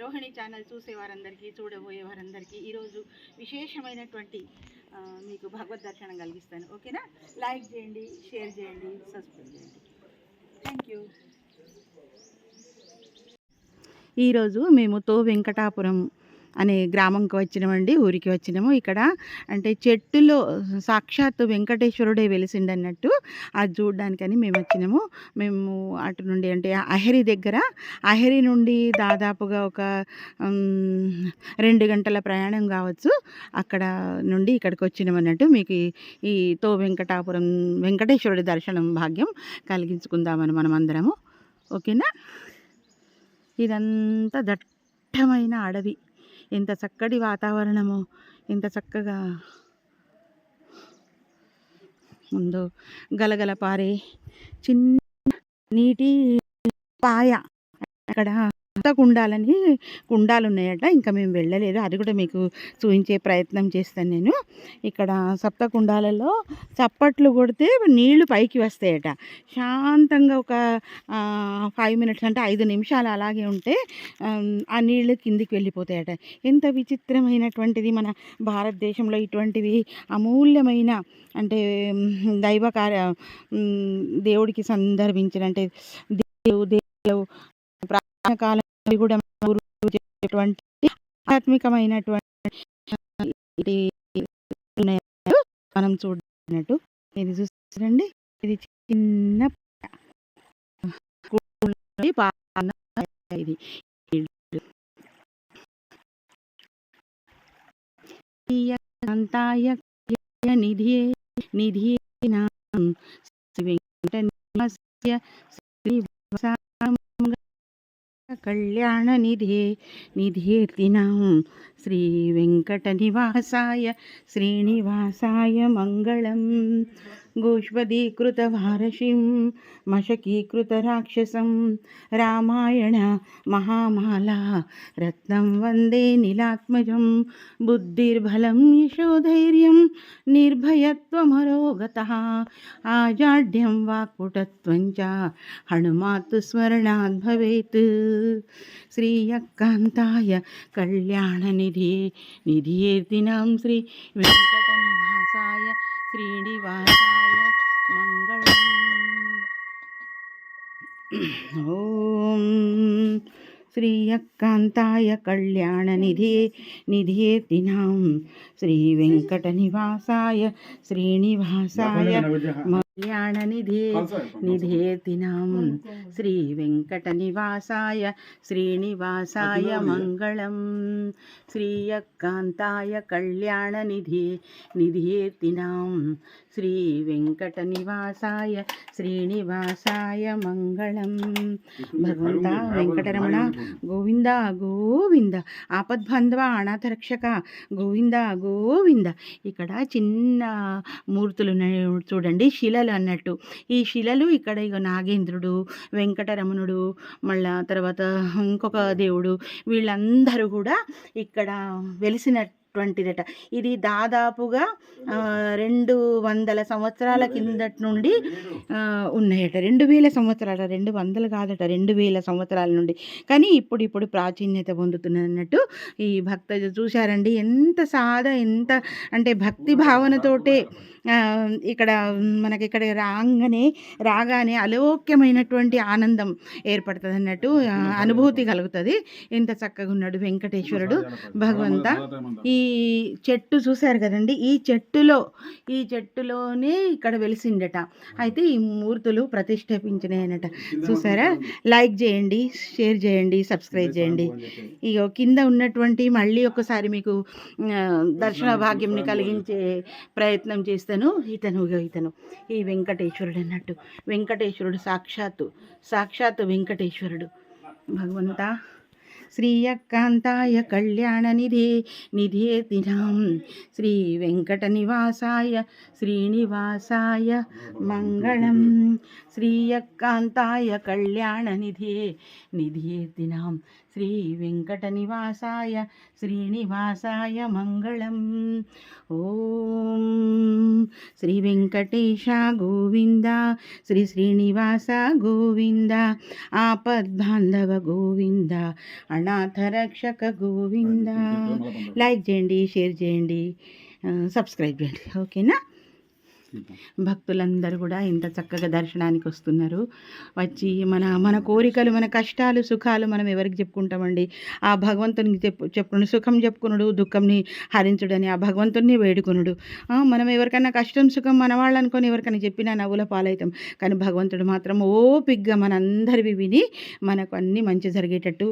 Rohini channel చూసే వారందరికీ చూడబోయే వారందరికీ ఈరోజు విశేషమైనటువంటి మీకు భగవద్ దర్శనం కలిగిస్తాను. ఓకేనా? లైక్ చేయండి షేర్ చేయండి సబ్స్క్రైబ్ చేయండి. థ్యాంక్ యూ ఈరోజు మేము తో వెంకటాపురం అనే గ్రామంకి వచ్చినామండి ఊరికి వచ్చినాము. ఇక్కడ అంటే చెట్టులో సాక్షాత్తు వెంకటేశ్వరుడే వెలిసిండన్నట్టు అది చూడడానికని మేము వచ్చినాము మేము అటు నుండి అంటే అహరి దగ్గర అహరి నుండి దాదాపుగా ఒక రెండు గంటల ప్రయాణం కావచ్చు. అక్కడ నుండి ఇక్కడికి వచ్చినాం అన్నట్టు మీకు ఈ- ఈ తో వెంకటాపురం వెంకటేశ్వరుడి దర్శనం భాగ్యం కలిగించుకుందామని మనం అందరము ఓకేనా? ఇదంతా దట్టమైన అడవి. ఎంత చక్కటి వాతావరణము ఎంత చక్కగా ముందు గలగల పారే చిన్న నీటి పాయ. అక్కడ కుండాలని కుండాలు ఉన్నాయట ఇంకా మేము వెళ్ళలేదు. అది కూడా మీకు చూపించే ప్రయత్నం చేస్తాను నేను. ఇక్కడ సప్త కుండాలలో చప్పట్లు కొడితే నీళ్ళు పైకి వస్తాయట. శాంతంగా ఒక ఫైవ్ మినిట్స్ అంటే ఐదు నిమిషాలు అలాగే ఉంటే ఆ నీళ్ళు కిందికి వెళ్ళిపోతాయట. ఎంత విచిత్రమైనటువంటిది మన భారతదేశంలో ఇటువంటివి అమూల్యమైన అంటే దైవ కార్య దేవుడికి సందర్భించిన అంటే దేవుడు దేవుడు కాలం కూడా ఆధ్యాత్మికమైనటువంటి మనం చూడనట్టు ఇది చూడండి ఇది చిన్న ఇది నిధి నిధియే నిధియే శ్రీ కళ్యాణ నిధే నిధేర్తినాం శ్రీ వెంకటనివాసాయ శ్రీనివాసాయ మంగళం గోష్పదీకృతవారషిం రామాయణ మహామాలా రత్నం వందే నిలాత్మజం బుద్ధిర్బలం యశోధైర్యం నిర్భయత్వమరోగత ఆజాడ్యం వాక్పుటత్వం చ హనుమాతు స్మరణాద్ భవేత్ శ్రీయకాంతాయ కళ్యాణనిధి నిధియేర్తినాం శ్రీ వెంకటనివాసాయ శ్రీనివాసాయ మంగళం. ఓం శ్రీయకాంతాయ కళ్యాణనిధి నిధియేర్తినాం శ్రీ వెంకటనివాసాయ శ్రీనివాసాయ కళ్యాణనిధి నిధేతినాం శ్రీ వెంకటనివాసాయ శ్రీనివాసాయ మంగళం. శ్రీయకాంతాయ కళ్యాణనిధి నిధేతినాం శ్రీ వెంకటనివాసాయ శ్రీనివాసాయ మంగళం. భగవంత వెంకటరమణ గోవింద గోవింద. ఆపద్బంధవ అనాథరక్షక. గోవింద గోవింద. ఇక్కడ చిన్న మూర్తులు చూడండి. శిలలు అన్నట్టు. ఈ శిలలు ఇక్కడ ఇక నాగేంద్రుడు వెంకటరమణుడు మళ్ళా తర్వాత ఇంకొక దేవుడు వీళ్ళందరూ కూడా ఇక్కడ వెలిసినటువంటిదట. ఇది దాదాపుగా రెండు వందల సంవత్సరాల కిందట నుండి ఉన్నాయట. రెండు వేల సంవత్సరాల రెండు వందలు కాదట రెండు వేల సంవత్సరాల నుండి. కానీ ఇప్పుడు ఇప్పుడు ప్రాచీన్యత పొందుతున్నది అన్నట్టు ఈ భక్త చూశారండి. ఎంత సాదా ఎంత అంటే భక్తి భావనతోటే ఆ, ఇక్కడ మనకి ఇక్కడ రాగానే రాగానే అలోక్యమైనటువంటి ఆనందం ఏర్పడుతుంది అన్నట్టు అనుభూతి కలుగుతుంది. ఎంత చక్కగా ఉన్నాడు వెంకటేశ్వరుడు భగవంత. ఈ చెట్టు చూశారు కదండి ఈ చెట్టులో ఈ చెట్టులోనే ఇక్కడ వెలిసిండట అయితే ఈ మూర్తులు ప్రతిష్ఠాపించినాయనట చూసారా లైక్ చేయండి షేర్ చేయండి సబ్స్క్రైబ్ చేయండి. ఇగో కింద ఉన్నటువంటి మళ్ళీ ఒకసారి మీకు దర్శన భాగ్యంని కలిగించే ప్రయత్నం చేస్తాను ఇతను ఇతను ఇతను. ఈ వెంకటేశ్వరుడు అన్నట్టు. వెంకటేశ్వరుడు సాక్షాత్తు సాక్షాత్తు వెంకటేశ్వరుడు. భగవంత శ్రీయకాంతాయ కళ్యాణనిధి నిధేతినాం శ్రీ వెంకటనివాసాయ శ్రీనివాసాయ మంగళం. శ్రీయకాంతాయ కళ్యాణనిధి నిధేతినాం శ్రీ వెంకటనివాసాయ శ్రీనివాసాయ మంగళం ఓం శ్రీ వెంకటేశ గోవింద శ్రీ శ్రీనివాస గోవింద ఆపద్బాంధవ గోవింద అనాథ రక్షక గోవింద లైక్ చేయండి షేర్ చేయండి సబ్స్క్రైబ్ చేయండి ఓకేనా భక్తులందరూ కూడా ఇంత చక్కగా దర్శనానికి వస్తున్నారు. వచ్చి మన మన కోరికలు మన కష్టాలు సుఖాలు మనం ఎవరికి చెప్పుకుంటామండి? ఆ భగవంతునికి చెప్పు చెప్పుకుడు సుఖం చెప్పుకునుడు దుఃఖంని హరించుడని ఆ భగవంతుని వేడుకునుడు. మనం ఎవరికైనా కష్టం సుఖం మన వాళ్ళు అనుకొని ఎవరికైనా చెప్పినా నవ్వుల పాలవుతాం కానీ భగవంతుడు మాత్రం ఓపిగ్గా మనందరివి విని మనకు అన్నీ మంచి జరిగేటట్టు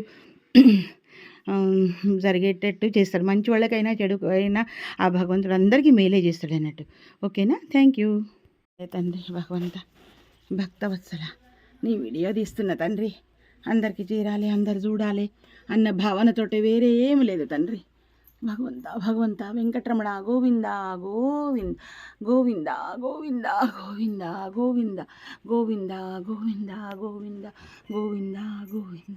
జరిగేటట్టు చేస్తాడు. మంచి వాళ్ళకైనా చెడు అయినా ఆ భగవంతుడు అందరికీ మేలే చేస్తాడు అన్నట్టు. ఓకేనా? Thank you. తండ్రి భగవంత భక్తవత్సల నీ వీడియో తీస్తున్న తండ్రి అందరికీ చేరాలి అందరు చూడాలి అన్న భావనతోటి వేరే ఏమి లేదు తండ్రి. భగవంత భగవంత వెంకటరమణ గోవింద గోవింద గోవింద గోవింద గోవింద గోవింద గోవింద గోవింద గోవింద గోవింద గోవింద.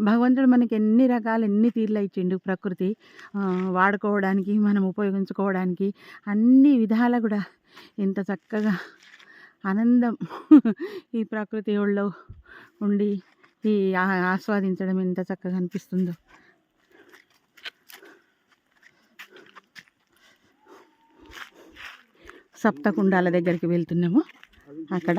భగవంతుడు మనకి ఎన్ని రకాలు ఎన్ని తీర్లు ఇచ్చిండు ప్రకృతి. వాడుకోవడానికి మనం ఉపయోగించుకోవడానికి అన్ని విధాల కూడా ఇంత చక్కగా ఆనందం ఈ ప్రకృతి ఒళ్ళో ఉండి ఈ ఆస్వాదించడం ఎంత చక్కగా అనిపిస్తుందో. సప్తకుండాల దగ్గరికి వెళ్తున్నాము. అక్కడ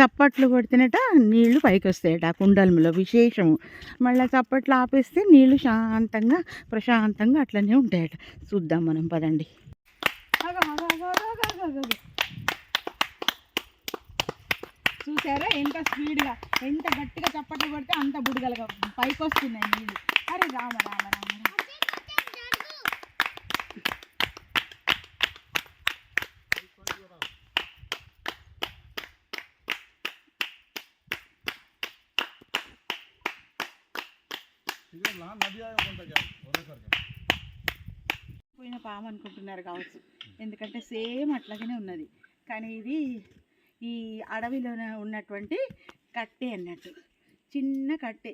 చప్పట్లు కొడితేనట నీళ్ళు పైకి వస్తాయట ఆ కుండలంలో విశేషము. మళ్ళీ చప్పట్లు ఆపేస్తే నీళ్ళు శాంతంగా ప్రశాంతంగా అట్లనే ఉంటాయట. చూద్దాం మనం పదండి. చూసారా? ఎంత స్పీడ్గా ఎంత గట్టిగా చప్పట్లు కొడితే అంత బుడగలుగా పైకి వస్తున్నాయి నీళ్ళు అరే రామ రామ రామ రామ. పోయిన పాము అనుకుంటున్నారు కావచ్చు. ఎందుకంటే సేమ్ అట్లాగనే ఉన్నది. కానీ ఇది ఈ అడవిలో ఉన్నటువంటి కట్టె అన్నట్టు. చిన్న కట్టె.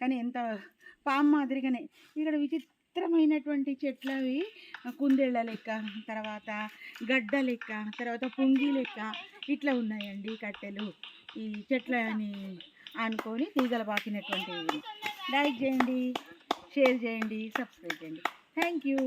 కానీ ఎంత పాము మాదిరిగానే. ఇక్కడ విచిత్రమైనటువంటి చెట్లు అవి కుందేళ్ళ లెక్క తర్వాత గడ్డ లెక్క తర్వాత పుంగి లెక్క ఇట్లా ఉన్నాయండి కట్టెలు. ఈ చెట్లని అనుకొని తీగల పాకినటువంటి లైక్ చేయండి షేర్ చేయండి సబ్స్క్రైబ్ చేయండి థ్యాంక్ యూ